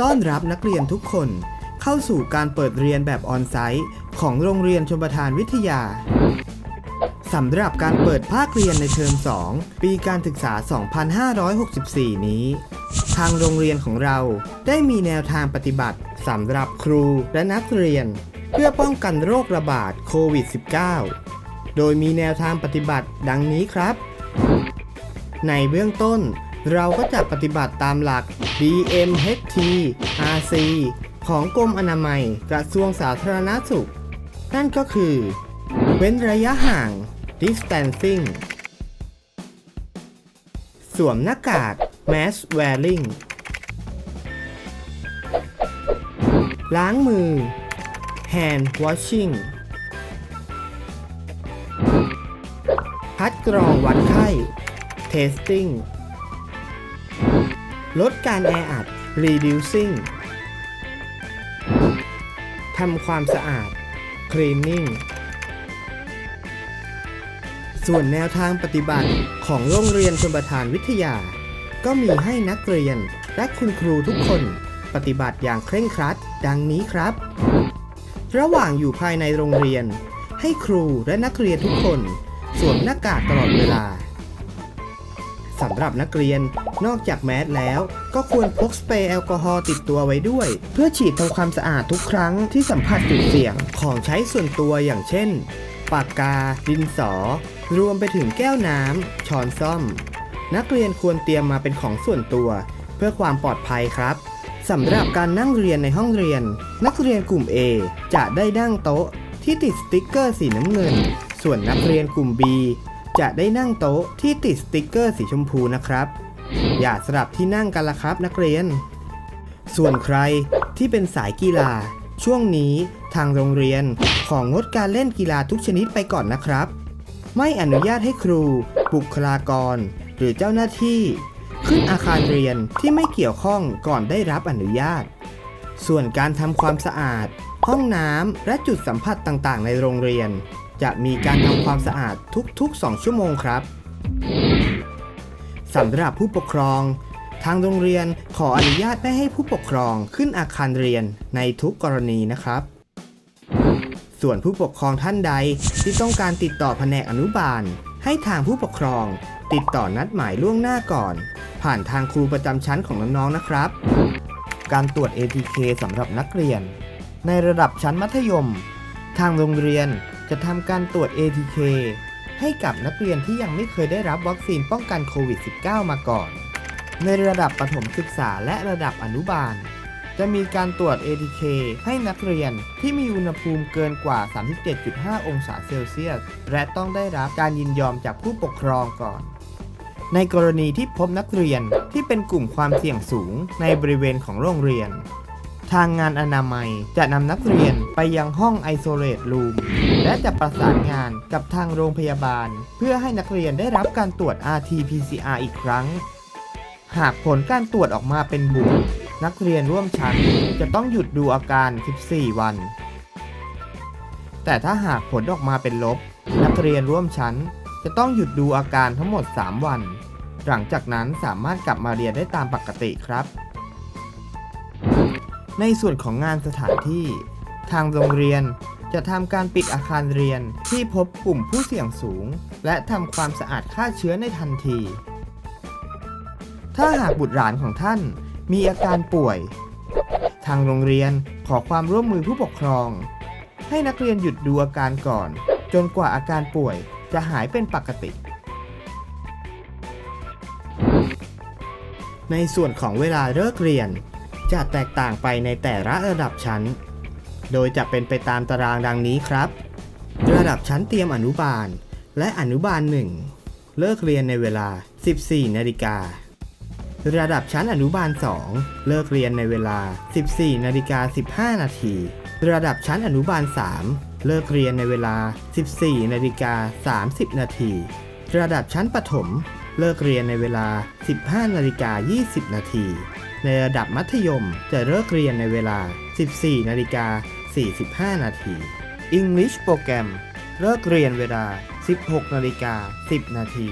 ต้อนรับนักเรียนทุกคน เข้าสู่การเปิดเรียนแบบออนไซต์ ของโรงเรียนชมประทานวิทยาสำหรับการเปิดภาคเรียนในเทอม 2 ปีการศึกษา 2564 นี้ ทางโรงเรียนของเราได้มีแนวทางปฏิบัติสำหรับครูและนักเรียน เพื่อป้องกันโรคระบาดโควิด -19 โดยมีแนวทางปฏิบัติดังนี้ครับ ในเบื้องต้น เราก็จะปฏิบัติตามหลัก DMHT RC ของกรมอนามัยกระทรวงสาธารณสุข นั่นก็คือ เว้นระยะห่าง distancing สวมหน้ากาก mask wearing ล้างมือ hand washing คัดกรองวัดไข้ testing ลดการแออัด reducing ทำความสะอาด cleaning ส่วนแนวทางปฏิบัติของโรงเรียนชนประทานวิทยา ก็มีให้นักเรียนและคุณครูทุกคนปฏิบัติอย่างเคร่งครัด ดังนี้ครับ ระหว่างอยู่ภายในโรงเรียน ให้ครูและนักเรียนทุกคน สวมหน้ากากตลอดเวลา สำหรับนักเรียน นอกจากแมสแล้วก็ควรพกสเปรย์แอลกอฮอล์ติดตัวไว้ด้วย เพื่อฉีดทำความสะอาดทุกครั้งที่สัมผัสจุดเสี่ยงของใช้ส่วนตัวอย่างเช่น ปากกา ดินสอ รวมไปถึงแก้วน้ำช้อนซ่อม นักเรียนควรเตรียมมาเป็นของส่วนตัว เพื่อความปลอดภัยครับสำหรับการนั่งเรียนในห้องเรียน นักเรียนกลุ่ม A จะได้นั่งโต๊ะที่ติดสติ๊กเกอร์สีน้ำเงิน ส่วนนักเรียนกลุ่ม B จะได้นั่งโต๊ะที่ติดสติกเกอร์สีชมพูนะครับ อย่าสลับที่นั่งกันละครับนักเรียน ส่วนใครที่เป็นสายกีฬา ช่วงนี้ทางโรงเรียนของงดการเล่นกีฬาทุกชนิดไปก่อนนะครับ ไม่อนุญาตให้ครู บุคลากร หรือเจ้าหน้าที่ ขึ้นอาคารเรียนที่ไม่เกี่ยวข้องก่อนได้รับอนุญาต ส่วนการทำความสะอาด ห้องน้ำและจุดสัมผัสต่างๆ ในโรงเรียน จะมีการทำความสะอาดทุกๆ 2 ชั่วโมงครับสำหรับผู้ปกครอง ทางโรงเรียนขออนุญาตไม่ให้ผู้ปกครองขึ้นอาคารเรียนในทุกกรณีนะครับ ส่วนผู้ปกครองท่านใดที่ต้องการติดต่อแผนกอนุบาล ให้ทางผู้ปกครอง ติดต่อนัดหมายล่วงหน้าก่อน ผ่านทางครูประจำชั้นของน้องๆนะครับ การตรวจ ATK สำหรับนักเรียน ในระดับชั้นมัธยม ทางโรงเรียน จะทำการตรวจ ATK ให้กับนักเรียนที่ยังไม่เคยได้รับวัคซีนป้องกันโควิด -19 มาก่อน ในระดับประถมศึกษาและระดับอนุบาล จะมีการตรวจ ATK ให้นักเรียนที่มีอุณหภูมิเกินกว่า 37.5 องศาเซลเซียส และต้องได้รับการยินยอมจากผู้ปกครองก่อน ในกรณีที่พบนักเรียนที่เป็นกลุ่มความเสี่ยงสูงในบริเวณของโรงเรียน ทางงานอนามัย จะนำนักเรียนไปยังห้องไอโซเลตรูมและจะประสานงานกับทางโรงพยาบาล เพื่อให้นักเรียนได้รับการตรวจ RT-PCR อีกครั้ง หากผลการตรวจออกมาเป็นบวกนักเรียนร่วมชั้นจะต้องหยุดดูอาการ 14 วัน แต่ถ้าหากผลออกมาเป็นลบ นักเรียนร่วมชั้นจะต้องหยุดดูอาการทั้งหมด 3 วัน หลังจากนั้นสามารถกลับมาเรียนได้ตามปกติครับ ในส่วนของงานสถานที่ ทางโรงเรียนจะทำการปิดอาคารเรียนที่พบกลุ่มผู้เสี่ยงสูง และทำความสะอาดฆ่าเชื้อในทันที ถ้าหากบุตรหลานของท่านมีอาการป่วย ทางโรงเรียนขอความร่วมมือผู้ปกครอง ให้นักเรียนหยุดดูอาการก่อน จนกว่าอาการป่วยจะหายเป็นปกติ ในส่วนของเวลาเลิกเรียน จะแตกต่างไปในแต่ละระดับชั้น โดยจะเป็นไปตามตารางดังนี้ครับ ระดับชั้นเตรียมอนุบาล และอนุบาล1เลิกเรียนในเวลา 14 นาฬิการะดับชั้นอนุบาล 2 เลิกเรียนในเวลา 14 นาฬิกา 15 นาที ระดับชั้นอนุบาล 3 เลิกเรียนในเวลา 14 นาฬิกา 30 นาที ระดับชั้นประถม เลิกเรียนในเวลา 15นาฬิกา20 นาที ในระดับมัธยมจะเลิกเรียนในเวลา 14นาฬิกา45 นาที English โปรแกรม เลิกเรียนเวลา 16นาฬิกา10 นาที